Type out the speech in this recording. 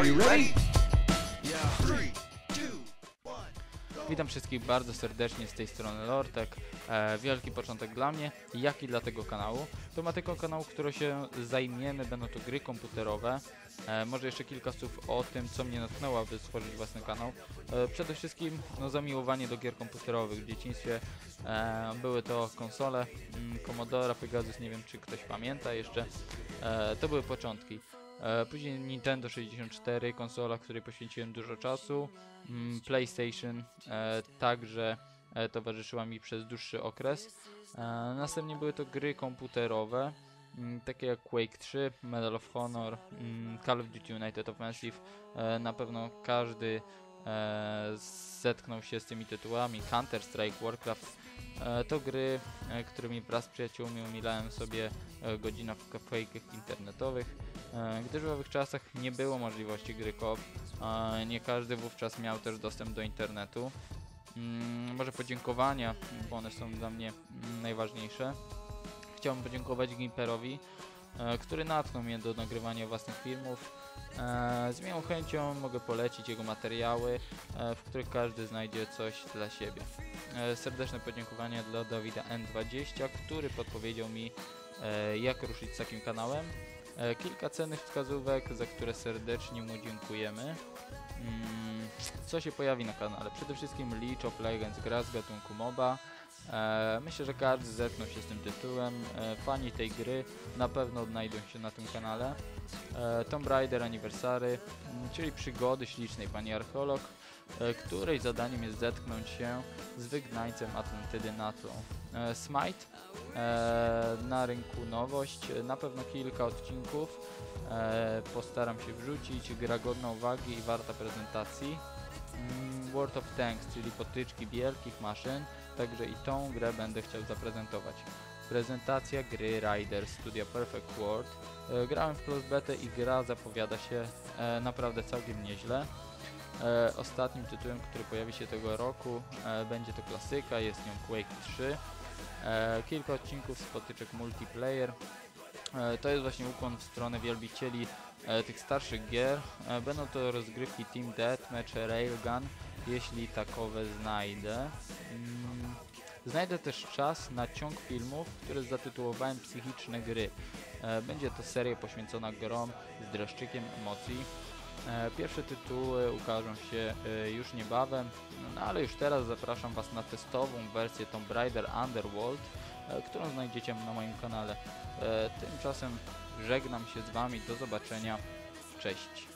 Are you ready? Witam wszystkich bardzo serdecznie z tej strony Lortek. E, wielki początek dla mnie, jak i dla tego kanału. Tematyką kanału, którą się zajmiemy, będą to gry komputerowe. E, może jeszcze kilka słów o tym, co mnie natchnęło, aby stworzyć własny kanał. E, przede wszystkim no, zamiłowanie do gier komputerowych. W dzieciństwie e, były to konsole mm, Commodore, Pegasus, nie wiem czy ktoś pamięta jeszcze. E, to były początki. E, Później Nintendo 64, konsola, której poświęciłem dużo czasu. Mm, PlayStation e, także e, towarzyszyła mi przez dłuższy okres. Następnie były to gry komputerowe, mm, takie jak Quake 3, Medal of Honor, mm, Call of Duty United Offensive. Na pewno każdy zetknął się z tymi tytułami. Counter Strike, Warcraft. To gry, którymi wraz z przyjaciółmi umilałem sobie godzina w kafejkach internetowych. E, Gdyż w owych czasach nie było możliwości gry koop, nie każdy wówczas miał też dostęp do internetu. Mm, może podziękowania, bo one są dla mnie mm, najważniejsze. Chciałbym podziękować Gimperowi, e, który natchnął mnie do nagrywania własnych filmów. E, z miłą chęcią mogę polecić jego materiały, w których każdy znajdzie coś dla siebie. Serdeczne podziękowania dla Dawida N20, który podpowiedział mi, jak ruszyć z takim kanałem. E, Kilka cennych wskazówek, za które serdecznie mu dziękujemy. Mm, Co się pojawi na kanale? Przede wszystkim League of Legends, gra z gatunku MOBA. E, Myślę, że każdy zetknął się z tym tytułem. E, Fani tej gry na pewno odnajdą się na tym kanale. E, Tomb Raider Anniversary, mm, czyli przygody ślicznej pani archeolog, której zadaniem jest zetknąć się z wygnańcem Atlantydy Natlą. E, Smite, na rynku nowość, na pewno kilka odcinków. Postaram się wrzucić, gra godna uwagi i warta prezentacji. Mm, World of Tanks, czyli potyczki wielkich maszyn, także i tą grę będę chciał zaprezentować. Prezentacja gry Rider Studia Perfect World. E, grałem w Plus Betę i gra zapowiada się e, naprawdę całkiem nieźle. E, ostatnim tytułem, który pojawi się tego roku, będzie to klasyka, jest nią Quake 3. E, kilka odcinków z potyczek multiplayer. To jest właśnie ukłon w stronę wielbicieli tych starszych gier. Będą to rozgrywki Team Deathmatch, Railgun, jeśli takowe znajdę. Mm, znajdę też czas na ciąg filmów, które zatytułowałem Psychiczne Gry. E, będzie to seria poświęcona grom z dreszczykiem emocji. E, Pierwsze tytuły ukażą się e, już niebawem, no ale już teraz zapraszam Was na testową wersję Tomb Raider Underworld, którą znajdziecie na moim kanale. Tymczasem żegnam się z Wami, do zobaczenia, cześć.